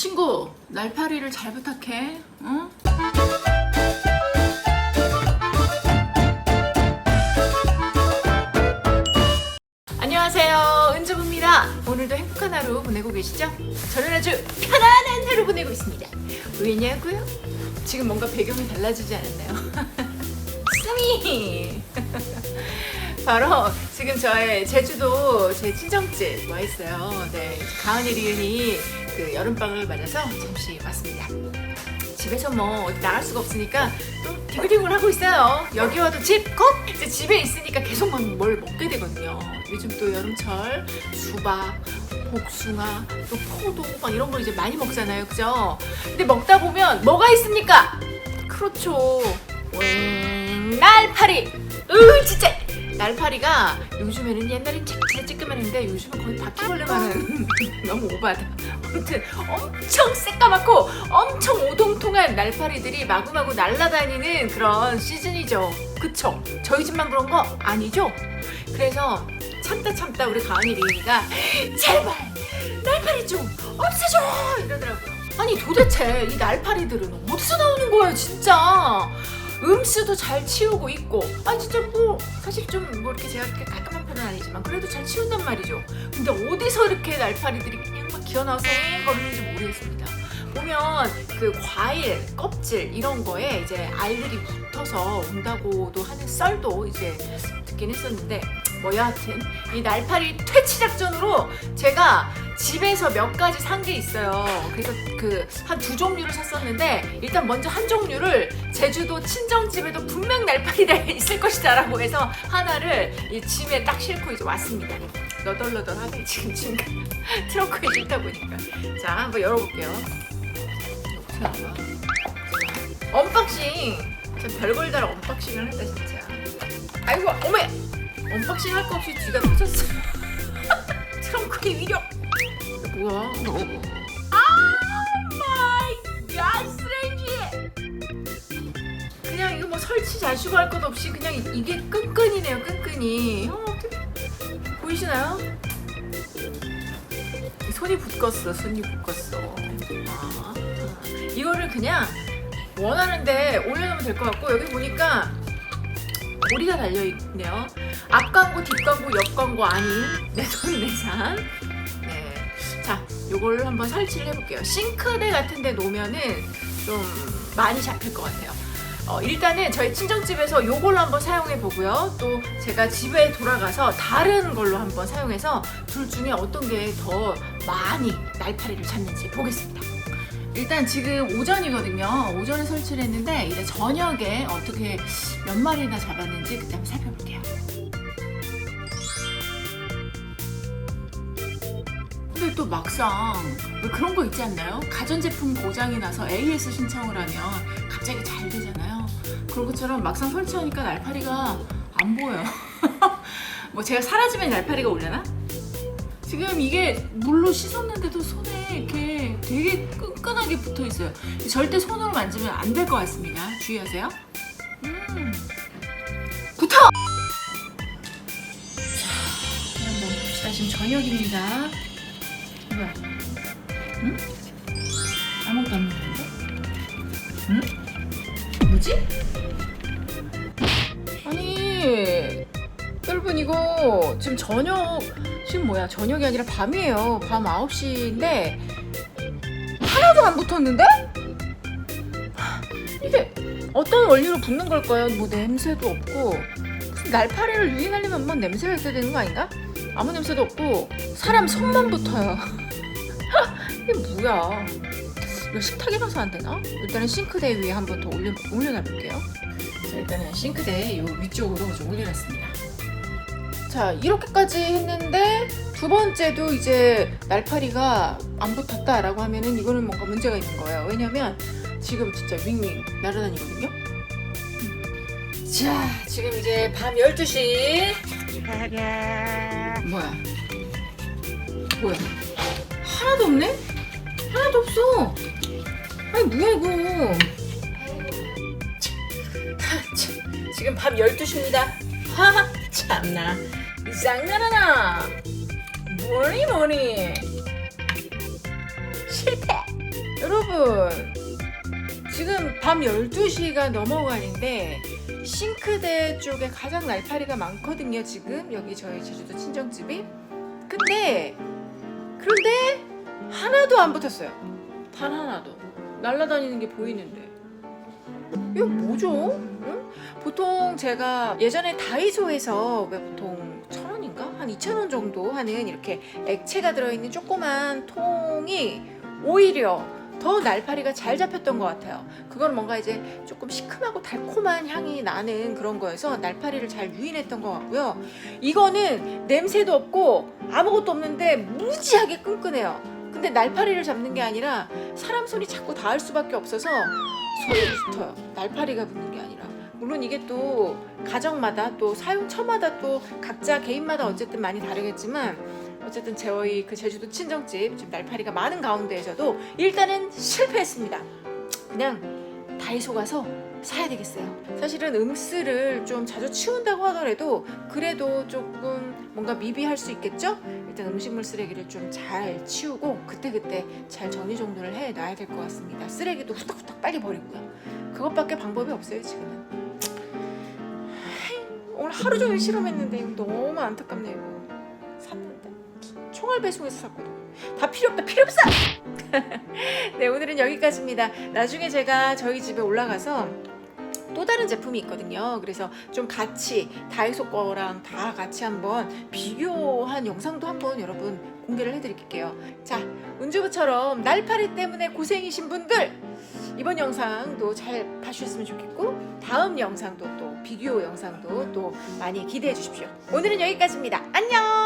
친구, 날파리를 잘 부탁해. 응? 안녕하세요. 은주부입니다. 오늘도 행복한 하루 보내고 계시죠? 저는 아주 편안한 하루 보내고 있습니다. 왜냐고요? 지금 뭔가 배경이 달라지지 않았나요? 수미! 바로 지금 저의 제주도 제 친정집 와 있어요. 네, 가은이 리은이 그 여름방을 맞아서 잠시 왔습니다. 집에서 뭐 어디 나갈 수가 없으니까 또 디글디글 하고 있어요. 여기 와도 집 꼭! 이제 집에 있으니까 계속 막 뭘 먹게 되거든요. 요즘 또 여름철 수박, 복숭아, 또 포도 막 이런 거 이제 많이 먹잖아요. 그죠? 근데 먹다 보면 뭐가 있습니까? 그렇죠. 웽, 날파리! 으 진짜! 날파리가 요즘에는 옛날엔 진짜 찌끄만했는데 요즘은 거의 바퀴벌레만은 너무 오바다. 아무튼 엄청 새까맣고 엄청 오동통한 날파리들이 마구마구 날아다니는 그런 시즌이죠. 그쵸? 저희 집만 그런 거 아니죠? 그래서 참다 참다 우리 가은이 리은이가 제발 날파리 좀 없애줘 이러더라고요. 아니 도대체 이 날파리들은 어디서 나오는 거예요 진짜? 음수도 잘 치우고 있고 아 진짜 뭐 사실 좀 뭐 이렇게 제가 이렇게 깔끔한 편은 아니지만 그래도 잘 치운단 말이죠. 근데 어디서 이렇게 날파리들이 그냥 막 기어나와서 거리는지 모르겠습니다. 보면 그 과일 껍질 이런 거에 이제 알들이 붙어서 온다고도 하는 썰도 이제 듣긴 했었는데 뭐 여하튼 이 날파리 퇴치 작전으로 제가 집에서 몇 가지 산 게 있어요. 그래서 그 한 두 종류를 샀었는데 일단 먼저 한 종류를 제주도 친정집에도 분명 날파리가 있을 것이다라고 해서 하나를 이 짐에 딱 싣고 이제 왔습니다. 너덜너덜하네 지금 지금 트렁크에 싣다 보니까 자 한번 열어볼게요. 언박싱. 진짜 별걸 다 언박싱을 했다 진짜. 아이고 어메 언박싱 할 거 없이 뒤가 터졌어. 트렁크의 위력. 뭐야? 아 마이 갓 쓰레기. 그냥 이거 뭐 설치 자시고 할 것 없이 그냥 이- 이게 끈끈이네요 끈끈이. 어, 어떡해. 보이시나요? 손이 붙었어 손이 붙었어. 아, 이거를 그냥 원하는데 올려놓으면 될 것 같고 여기 보니까 고리가 달려 있네요. 앞 광고, 뒷 광고, 옆 광고 아닌 내돈내산. 네. 자, 요걸 한번 설치를 해볼게요. 싱크대 같은 데 놓으면은 좀 많이 잡힐 것 같아요. 어, 일단은 저희 친정집에서 요걸로 한번 사용해 보고요. 또 제가 집에 돌아가서 다른 걸로 한번 사용해서 둘 중에 어떤 게 더 많이 날파리를 잡는지 보겠습니다. 일단 지금 오전이거든요. 오전에 설치를 했는데 이제 저녁에 어떻게 몇 마리나 잡았는지 그때 한번 살펴볼게요. 또 막상 왜 그런 거 있지 않나요? 가전제품 고장이 나서 AS 신청을 하면 갑자기 잘 되잖아요. 그런 것처럼 막상 설치하니까 날파리가 안 보여요. 뭐 제가 사라지면 날파리가 오려나? 지금 이게 물로 씻었는데도 손에 이렇게 되게 끈끈하게 붙어 있어요. 절대 손으로 만지면 안 될 것 같습니다. 주의하세요. 음. 붙어! 자, 한번 봅시다. 지금 저녁입니다. 뭐야? 응? 아무것도 안 먹는데? 응? 뭐지? 아니, 여러분 이거 지금 저녁 지금 뭐야 저녁이 아니라 밤이에요 밤 9시인데 하나도 안 붙었는데? 이게 어떤 원리로 붙는 걸까요? 뭐 냄새도 없고 날파리를 유인하려면 뭐 냄새가 있어야 되는 거 아닌가? 아무 냄새도 없고 사람 손만 붙어요 이게 뭐야 이거 식탁이라서 안 되나? 일단은 싱크대 위에 한 번 더 올려, 올려놔 볼게요 자 일단은 싱크대 요 위쪽으로 좀 올려놨습니다 자 이렇게까지 했는데 두 번째도 이제 날파리가 안 붙었다 라고 하면은 이거는 뭔가 문제가 있는 거예요. 왜냐면 지금 진짜 윙윙 날아다니거든요. 음. 자 지금 이제 밤 12시 뭐야 뭐야 하나도 없네? 하나도 없어. 아니 뭐야 이거. 하, 참, 지금 밤 12시입니다. 하하 참나. 장난하나 뭐니 뭐니. 실패. 여러분 지금 밤 12시가 넘어가는데 싱크대 쪽에 가장 날파리가 많거든요 지금. 여기 저희 제주도 친정집이. 근데 그런데 하나도 안 붙었어요 단 하나도 날아다니는 게 보이는데 이거 뭐죠? 응? 보통 제가 예전에 다이소에서 왜 보통 천 원인가 한 이천 원 정도 하는 이렇게 액체가 들어있는 조그만 통이 오히려 더 날파리가 잘 잡혔던 것 같아요. 그건 뭔가 이제 조금 시큼하고 달콤한 향이 나는 그런 거여서 날파리를 잘 유인했던 것 같고요. 이거는 냄새도 없고 아무것도 없는데 무지하게 끈끈해요. 근데 날파리를 잡는 게 아니라 사람 손이 자꾸 닿을 수밖에 없어서 손이 붙어요. 날파리가 붙는 게 아니라. 물론 이게 또 가정마다 또 사용처마다 또 각자 개인마다 어쨌든 많이 다르겠지만 어쨌든 저희 그 제주도 친정집 지금 날파리가 많은 가운데에서도 일단은 실패했습니다. 그냥 다이소 가서 사야 되겠어요. 사실은 음스를 좀 자주 치운다고 하더라도 그래도 조금 뭔가 미비할 수 있겠죠? 일단 음식물 쓰레기를 좀 잘 치우고 그때그때 잘 정리정돈을 해 놔야 될 것 같습니다. 쓰레기도 후딱후딱 빨리 버리고요. 그것밖에 방법이 없어요, 지금은. 오늘 하루 종일 실험했는데 너무 안타깝네요. 이거. 샀는데 총알 배송해서 샀거든. 다 필요 없다, 필요 없어. 네, 오늘은 여기까지입니다. 나중에 제가 저희 집에 올라가서 또 다른 제품이 있거든요. 그래서 좀 같이 다이소 거랑 다 같이 한번 비교한 영상도 한번 여러분 공개를 해드릴게요. 자, 은주부처럼 날파리 때문에 고생이신 분들 이번 영상도 잘 봐주셨으면 좋겠고 다음 영상도 또 비교 영상도 또 많이 기대해 주십시오. 오늘은 여기까지입니다. 안녕.